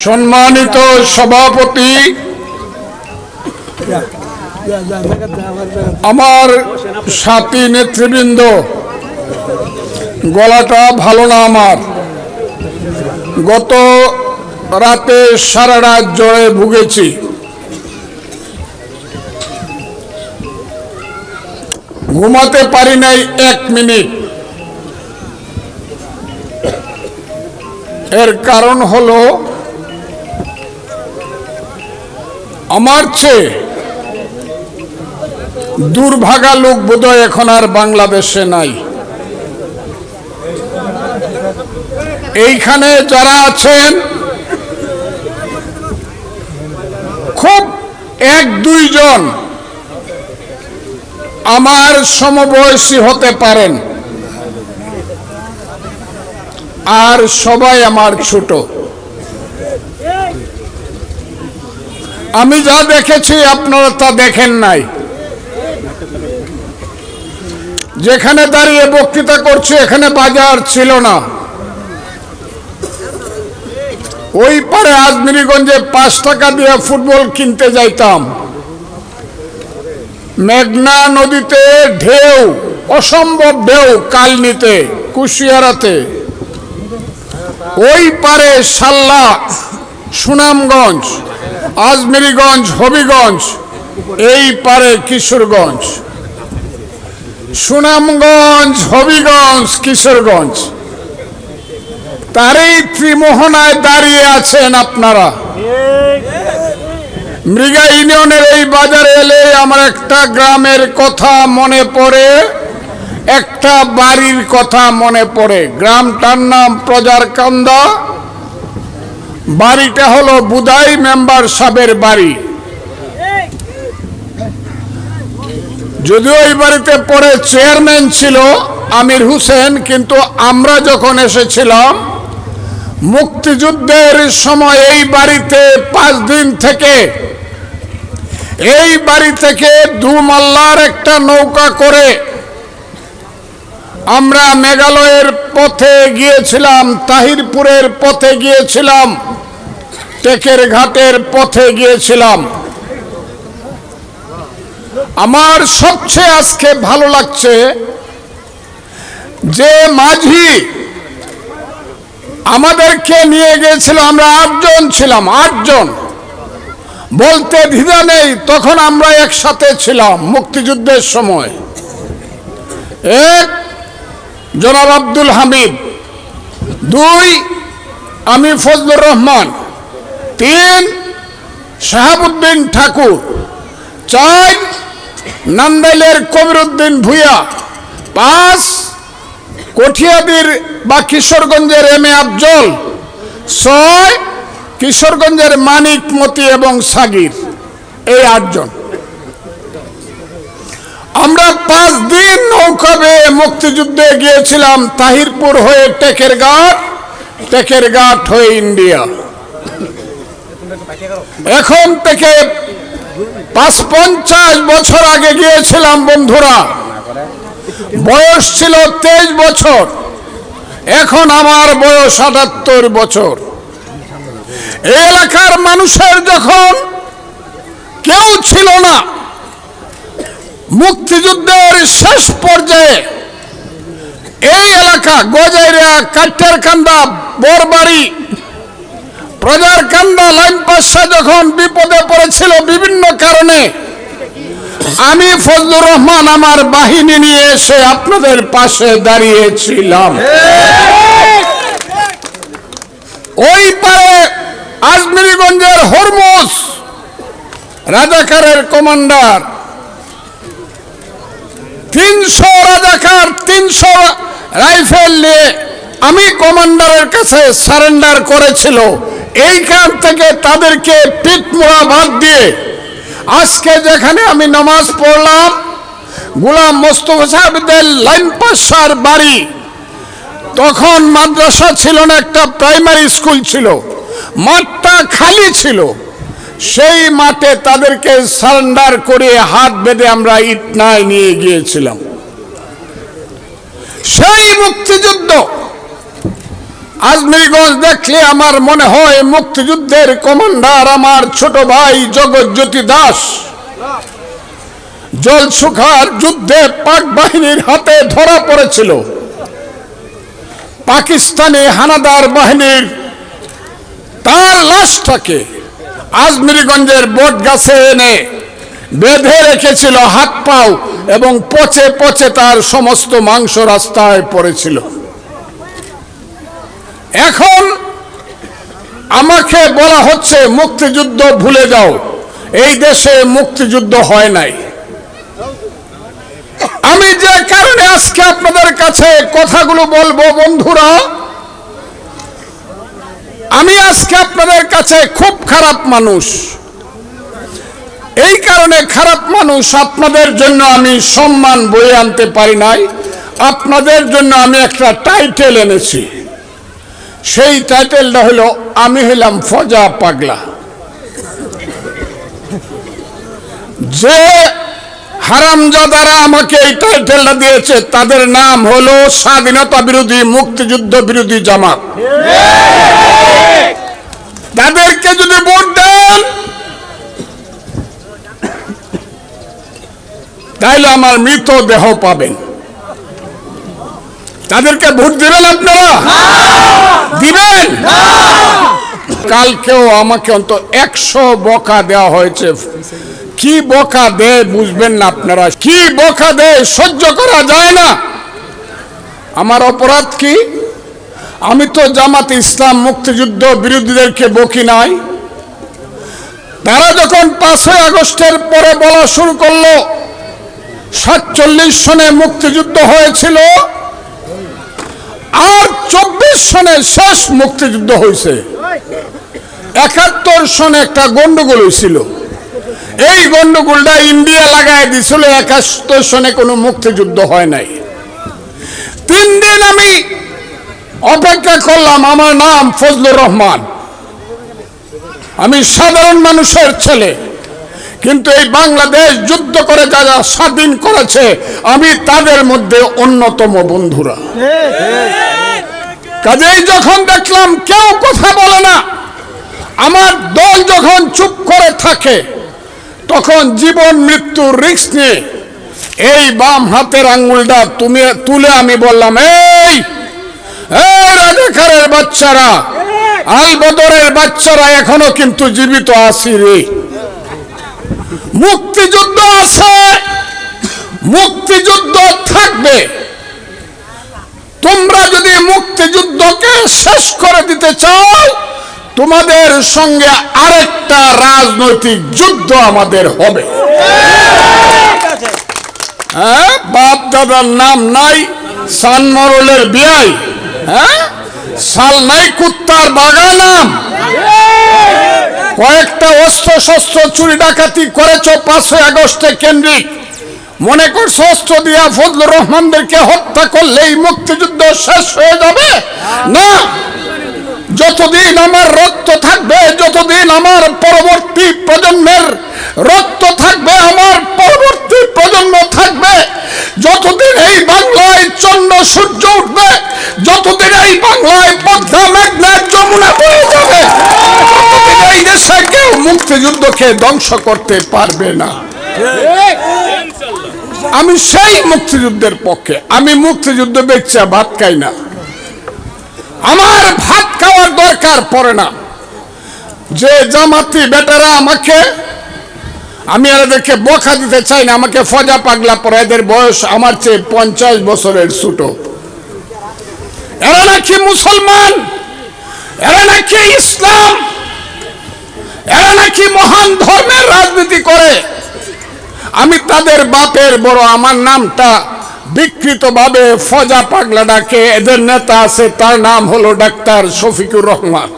সম্মানিত সভাপতি, আমার সাথী নেতৃবৃন্দ, গলাটা ভালো না আমার। গত রাতে সারা রাত জ্বরে ভুগেছি। ঘুমাতে পারি নাই এক মিনিট। এর কারণ হলো আমার চেয়ে দুর্ভাগা লোক বোধহয় এখন আর বাংলাদেশে নাই। এইখানে যারা আছেন, খুব এক দুইজন আমার সমবয়সী হতে পারেন। আর সবাই আমার ছোট। আমি যা দেখেছি, আপনারা তা দেখেন নাই। যেখানে দাঁড়িয়ে বক্তৃতা করছি, এখানে বাজার ছিল না। ওই পারে আজমিরিগঞ্জে পাঁচ টাকা দিয়ে ফুটবল কিনতে যাইতাম। মেঘনা নদীতে ঢেউ, অসম্ভব ঢেউ কালনিতে, কুশিয়ারাতে। ওই পারে সাল্লা সুনামগঞ্জ আজমেরিগঞ্জ, হবিগঞ্জ, এই পারে কিশোরগঞ্জ। সুনামগঞ্জ, হবিগঞ্জ, কিশোরগঞ্জ। তারই ত্রিমোহনায় দাঁড়িয়ে আছেন আপনারা। মৃগা ইউনিয়নের এই বাজারে এলে আমার একটা গ্রামের কথা মনে পড়ে, একটা বাড়ির কথা মনে পড়ে। গ্রামটার নাম প্রজার কান্দা বাড়িটা হলো বুদাই মেম্বার সাহেবের বাড়ি। যদিও এই বাড়িতে পরে চেয়ারম্যান ছিল আমির হোসেন, কিন্তু আমরা যখন এসেছিলাম, মুক্তিযুদ্ধের সময় এই বাড়িতে পাঁচ দিন থেকে, এই বাড়ি থেকে দুমাল্লার একটা নৌকা করে আমরা মেঘালয়ের পথে গিয়েছিলাম, তাহিরপুরের পথে গিয়েছিলাম। টেকের ঘাটের পথে গিয়েছিলাম। আমার সবচেয়ে আজকে ভালো লাগছে যে মাঝি আমাদেরকে নিয়ে গিয়েছিল, আমরা আটজন ছিলাম, আটজন। বলতে দ্বিধা নেই, তখন আমরা একসাথে ছিলাম মুক্তিযুদ্ধের সময়। এক, জনাব আব্দুল হামিদ। দুই, আমি ফজলুর রহমান। তিন শাহাবুদ্দিন ঠাকুর, চার নান্দাইলের কবিরুদ্দিন ভুইয়া, পাঁচ কঠিয়াদির বা কিশোরগঞ্জের এম এ আফজল, ছয় কিশোরগঞ্জের মানিক মতি এবং সাগির, এই আটজন। আমরা পাঁচ দিন নৌকা মুক্তিযুদ্ধে গিয়েছিলাম তাহিরপুর হয়ে টেকের ঘাট টেকের ঘাট হয়ে ইন্ডিয়া। এখন থেকে পাঁচ পঞ্চাশ বছর আগে গিয়েছিলাম বন্ধুরা। বয়স ছিল তেইশ বছর। এখন আমার বয়স আটাত্তর বছর। এলাকার মানুষের যখন কেউ ছিল না, মুক্তিযুদ্ধের শেষ পর্যায়ে এই এলাকা গজাইরিয়া কাঠের কান্দা বরবাড়ি প্রজার কান্দা লাইন পাশা যখন বিপদে পড়েছিল বিভিন্ন কারণে, আমি ফজলুর রহমান আমার বাহিনী নিয়ে এসে আপনাদের পাশে দাঁড়িয়েছিলাম। ওই পারে আজমিরিগঞ্জের হরমুজ রাজাকারের কমান্ডার। তিনশো রাজাকার, তিনশো রাইফেল নিয়ে আমি কমান্ডারের কাছে সারেন্ডার করেছিল। এইখান থেকে তাদেরকে পিটমোড়া ভাগ দিয়ে আজকে যেখানে আমি নামাজ পড়লাম, গোলাম মোস্তফা সাহেবদের লাইন পাশার বাড়ি, তখন মাদ্রাসা ছিল না, একটা প্রাইমারি স্কুল ছিল, মাঠটা খালি ছিল। সেই মাঠে তাদেরকে সারেন্ডার করে হাত বেঁধে আমরা ইটনায় নিয়ে গিয়েছিলাম। সেই মুক্তিযুদ্ধ আজমিরগঞ্জ দেখলে আমার মনে হয় মুক্তিযুদ্ধের কমান্ডার আমার ছোট ভাই জগজ্যোতি দাস। জলসুখার যুদ্ধে পাক বাহিনীর হাতে ধরা পড়েছিল। পাকিস্তানি হানাদার বাহিনীর তার লাশটাকে আজমিরগঞ্জের বট গাছে এনে বেঁধে রেখেছিল হাত পাও এবং পচে পচে তার সমস্ত মাংস রাস্তায় পড়েছিল। এখন আমাকে বলা হচ্ছে মুক্তিযুদ্ধ ভুলে যাও। এই দেশে মুক্তিযুদ্ধ হয় নাই। আমি যে কারণে আজকে আপনাদের কাছে কথাগুলো বলব, বন্ধুরা, আমি আজকে আপনাদের কাছে খুব খারাপ মানুষ। এই কারণে খারাপ মানুষ আপনাদের জন্য আমি সম্মান বয়ে আনতে পারি নাই। আপনাদের জন্য আমি একটা টাইটেল এনেছি। সেই টাইটেলটা হলো, আমি হইলাম ফজা পাগলা। যে হারামজাদারা আমাকে এই টাইটেলটা দিয়েছে, তাদের নাম হলো স্বাধীনতা বিরোধী, মুক্তিযুদ্ধ বিরোধী জামাত। তাদেরকে যদি ভোট দেন, তাইলে আমার মৃত দেহ পাবেন। তাদেরকে ভোট দিবেন আপনারা? দিবেন? কালকেও আমাকে অন্ত একশো বকা দেওয়া হয়েছে। কি বকা দেয় বুঝবেন না আপনারা। কি বকা দেয় সহ্য করা যায় না। আমার অপরাধ কি? আমি তো জামাত ইসলাম মুক্তিযুদ্ধ বিরোধীদেরকে বকি নাই। তারা যখন পাঁচই আগস্টের পরে বলা শুরু করল, সাতচল্লিশ সনে মুক্তিযুদ্ধ হয়েছিল আর চব্বিশ সনে শেষ মুক্তিযুদ্ধ হয়েছে। একাত্তর সনে একটা গন্ডগোল হয়েছিল। এই গন্ডগোলটা ইন্ডিয়া লাগাই দিছিল, একাত্তর সনে কোনো মুক্তিযুদ্ধ হয় নাই। তিন দিন আমি অপেক্ষা করলাম, আমার নাম ফজলুর রহমান। আমি সাধারণ মানুষের ছেলে। কিন্তু এই বাংলাদেশ যুদ্ধ করে যারা স্বাধীন করেছে, আমি তাদের মধ্যে অন্যতম বন্ধুরা। কাজেই যখন দেখলাম কেউ কথা বলে না, আমার দল যখন চুপ করে থাকে, তখন জীবন মৃত্যুর রিস্ক নিয়ে এই বাম হাতের আঙ্গুলটা তুমি, তুলে আমি বললাম, এই রাজাকারের বাচ্চারা আল বদরের বাচ্চারা এখনও কিন্তু জীবিত আছি রে। মুক্তিযুদ্ধ আছে। মুক্তিযুদ্ধ থাকবে। তোমরা যদি মুক্তিযুদ্ধকে শেষ করে দিতে চাও তোমাদের সঙ্গে আরেকটা রাজনৈতিক যুদ্ধ আমাদের হবে। হ্যাঁ? বাপ দাদার নাম নাই সানমরলের বিয়াই। হ্যাঁ? সাল নাই কুত্তার বাগা নাম কয়েকটা অস্ত্র শস্ত্র চুরি ডাকাতি করেছ পাঁচই আগস্টে কেন্দ্রিক। মনে করছ অস্ত্র দিয়া ফজলুর রহমানদেরকে হত্যা করলেই মুক্তিযুদ্ধ শেষ হয়ে যাবে? না। যতদিন আমার রক্ত থাকবে, যতদিন আমার পরবর্তী প্রজন্মের রক্ত থাকবে, আমার পরবর্তী প্রজন্ম থাকবে, যতদিন এই বাংলায় চন্দ্র, সূর্য উঠবে, যতদিন এই বাংলায় পদ্মা মেঘনা যমুনা বয়ে যাবে, ততদিন এই দেশে কেউ মুক্তিযুদ্ধকে ধ্বংস করতে পারবে না। আমি সেই মুক্তিযুদ্ধের পক্ষে, আমি মুক্তিযুদ্ধ বেচা ভাত খাই না। আমার ভাত খাওয়ার দরকার পড়ে না। যে জামাতি বেটারা আমাকে, আমি এদেরকে বকা দিতে চাই না, আমাকে ফজা পাগলা পরে, এদের বয়স আমার চেয়ে পঞ্চাশ বছরের ছোট। এরা নাকি মুসলমান? এরা নাকি ইসলাম? এরা নাকি মহান ধর্মের রাজনীতি করে? আমি তাদের বাপের বড়, আমার নামটা বিকৃতভাবে ফজা পাগলা ডাকে। এদের নেতা আছে, তার নাম হলো ডাক্তার শফিকুর রহমান।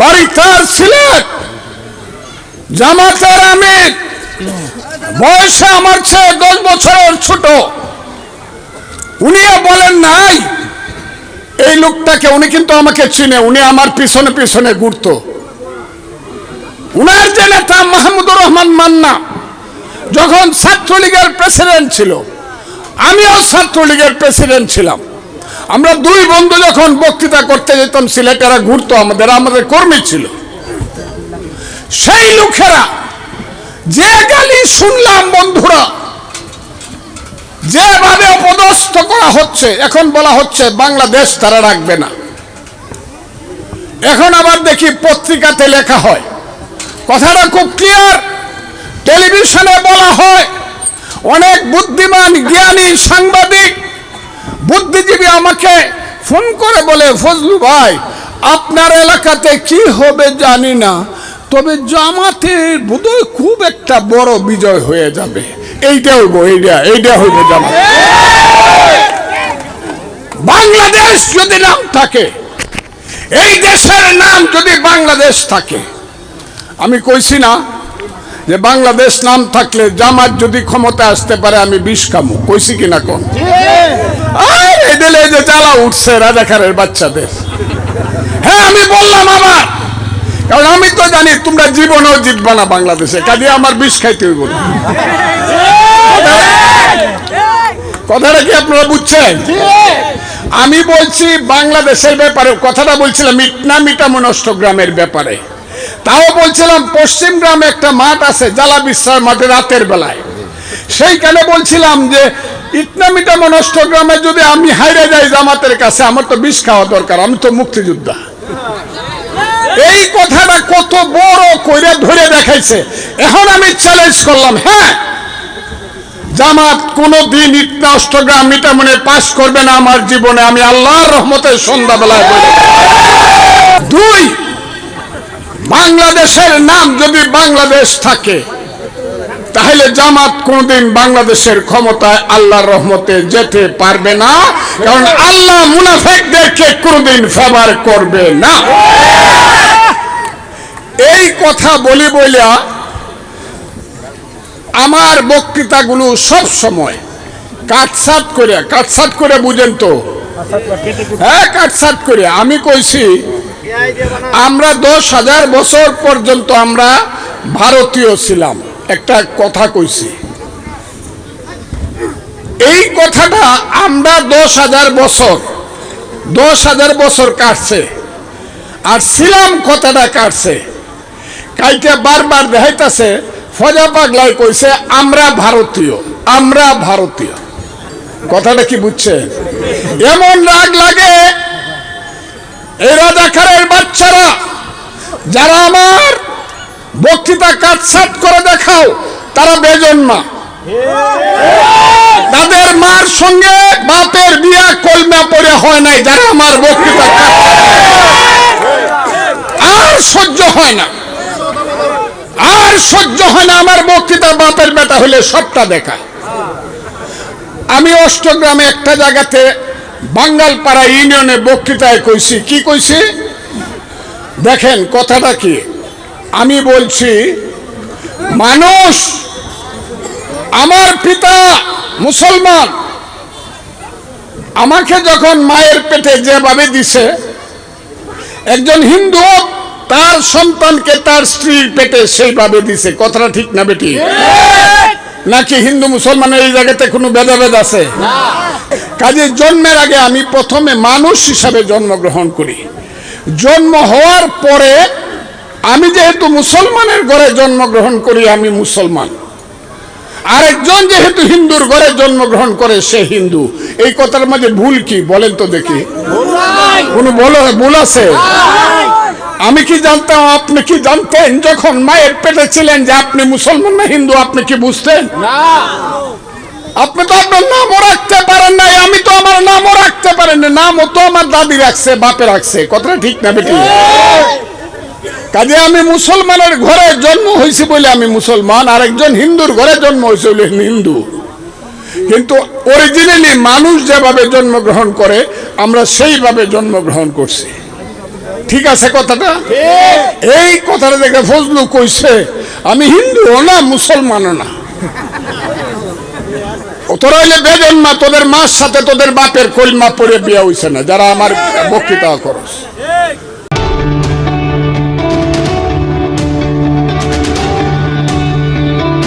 বাড়ি তার সিলেট, জামাতের আমির। বয়সে আমার চেয়ে দশ বছরের ছোট। উনিও বলেন নাই, এই লোকটাকে, উনি কিন্তু আমাকে চিনে, উনি আমার পিছনে পিছনে ঘুরতো। উনার যে নেতা মাহমুদুর রহমান মান্না, যখন ছাত্রলীগের প্রেসিডেন্ট ছিল আমিও ছাত্রলীগের প্রেসিডেন্ট ছিলাম। আমরা দুই বন্ধু যখন বক্তৃতা করতে যেতাম, সিলেটেরা ঘুরতো আমাদের আমাদের কর্মী ছিল। সেই লোকেরা যে গালি শুনলাম বন্ধুরা, যেভাবে অপদস্থ করা হচ্ছে, এখন বলা হচ্ছে বাংলাদেশ তারা রাখবে না। এখন আবার দেখি পত্রিকাতে লেখা হয়। কথাটা খুব ক্লিয়ার টেলিভিশনে বলা হয় অনেক বুদ্ধিমান, জ্ঞানী, সাংবাদিক, বুদ্ধিজীবী আমাকে ফোন করে বলে, ফজলু ভাই, আপনার এলাকাতে কি হবে জানি না, তবে জামাতের বোধহয় খুব একটা বড় বিজয় হয়ে যাবে। এইটা হইব এইটা এইটা হইব জামাত। বাংলাদেশ যদি নাম থাকে, এই দেশের নাম যদি বাংলাদেশ থাকে, আমি কইছি না যে বাংলাদেশ নাম থাকলে জামাত যদি ক্ষমতা আসতে পারে, আমি বিষ খামু। কইছি কিনা কোন? এদের যে জ্বালা উঠছে রাজাকারের বাচ্চাদের। হ্যাঁ আমি বললাম আমার। কারণ আমি তো জানি তোমরা জীবনেও জিতবা না বাংলাদেশে। কাজে আমার বিষ খাইতে হইব কথাটা কি আপনারা বুঝছেন? আমি বলছি বাংলাদেশের ব্যাপারে, কথাটা বলছিলাম মিটনা মিটামো নষ্ট গ্রামের ব্যাপারে। তাও বলছিলাম, পশ্চিম গ্রামে একটা মাঠ আছে, জ্বালা বিশ্রার মাঠে রাতের বেলায়। সেইখানে বলছিলাম যে ইটনা মিটামো নষ্ট গ্রামে যদি আমি হাইরে যাই জামাতের কাছে, আমার তো বিষ খাওয়া দরকার, আমি তো মুক্তিযোদ্ধা। এই কথাটা কত বড় করে ধরে দেখাইছে। এখন আমি চ্যালেঞ্জ করলাম হ্যাঁ জামাত কোনো দিন ইটনা অষ্টগ্রাম মিটামনে পাশ করবে না আমার জীবনে, আমি আল্লাহর রহমতের সন্ধ্যাবেলায় বলি দুই বাংলাদেশের নাম যদি বাংলাদেশ থাকে, তাহলে জামাত কোনদিন বাংলাদেশের ক্ষমতায় আল্লাহর রহমতে যেতে পারবে না, কারণ আল্লাহ মুনাফেকদেরকে কোনদিন ফেভার করবে না। এই কথা বলি বলিয়া আমার বক্তৃতাগুলো সব সময় কাটসাট করে কাটসাট করে বুঝেন তো? হ্যাঁ কাটসাট করে আমি কইছি আমরা দশ হাজার বছর পর্যন্ত আমরা ভারতীয় ছিলাম। একটা কথা কইছি। এই কথাটা আমরা দশ হাজার বছর, দশ হাজার বছর কাটছে। আর ছিলাম কথাটা কাটছে। কাইটা বারবার দেখাইতেছে, ফজা পাগলাই কইছে, আমরা ভারতীয় আমরা ভারতীয়। কথাটা কি বুঝছে? এমন রাগ লাগে এই রাজাকারের বাচ্চারা, যারা আমার বক্তৃতা কাটসাট করে দেখাও, তারা বেজন্মা তাদের মার সঙ্গে বাপের বিয়া কলমা পড়ে হয় নাই, যারা আমার বক্তৃতা আর সহ্য হয় না। আর সহ্য হয় না আমার বক্তৃতা বাপের বেটা হলে সবটা দেখায়। আমি অষ্টগ্রামে একটা জায়গাতে বাঙ্গালপাড়া ইউনিয়নে বক্তৃতায় কইছি। কি কইছি? দেখেন কথাটা কি? আমি বলছি মানুষ আমার পিতা মুসলমান আমাকে যখন মায়ের পেটে যেভাবে দিছে একজন হিন্দু তার সন্তানকে তার স্ত্রীর পেটে সেইভাবে দিছে। কথাটা ঠিক না বেটি? নাকি হিন্দু মুসলমানের এই জায়গাতে কোনো ভেদাভেদ আছে? কাজে জন্মের আগে আমি প্রথমে মানুষ হিসাবে জন্মগ্রহণ করি। জন্ম হওয়ার পরে আমি যেহেতু মুসলমানের ঘরে জন্মগ্রহণ করি, আমি মুসলমান। আরেকজন যেহেতু হিন্দুর ঘরে জন্মগ্রহণ করে, সে হিন্দু। এই কথার মাঝে ভুল কি বলেন তো দেখি। ভুল আছে? আমি কি জানতাম, আপনি কি জানতেন যখন মায়ের পেটে ছিলেন যে আপনি মুসলমান না হিন্দু, আপনি কি বুঝতেন? আপনি তো আপনার নামও রাখতে পারেন নাই, আমি তো আমার নামও রাখতে পারেন না, নামও তো আমার দাদি রাখছে, বাপে রাখছে, কথাটা ঠিক না বেটি? কাজে আমি মুসলমানের ঘরে জন্ম হয়েছি বলে আমি মুসলমান আর একজন হিন্দুর ঘরে জন্ম হয়েছে বলে হিন্দু। কিন্তু অরিজিনালি মানুষ যেভাবে জন্মগ্রহণ করে, আমরা সেইভাবে জন্মগ্রহণ করছি। ঠিক আছে কথাটা? এই কথাটা দেখে ফজলু কইছে, আমি হিন্দুও না, মুসলমানও না। তোরা হইলে বেজন্মা তোদের মার সাথে তোদের বাপের কলমা পরে বিয়ে হইছে না, যারা আমার বক্তৃতা করস।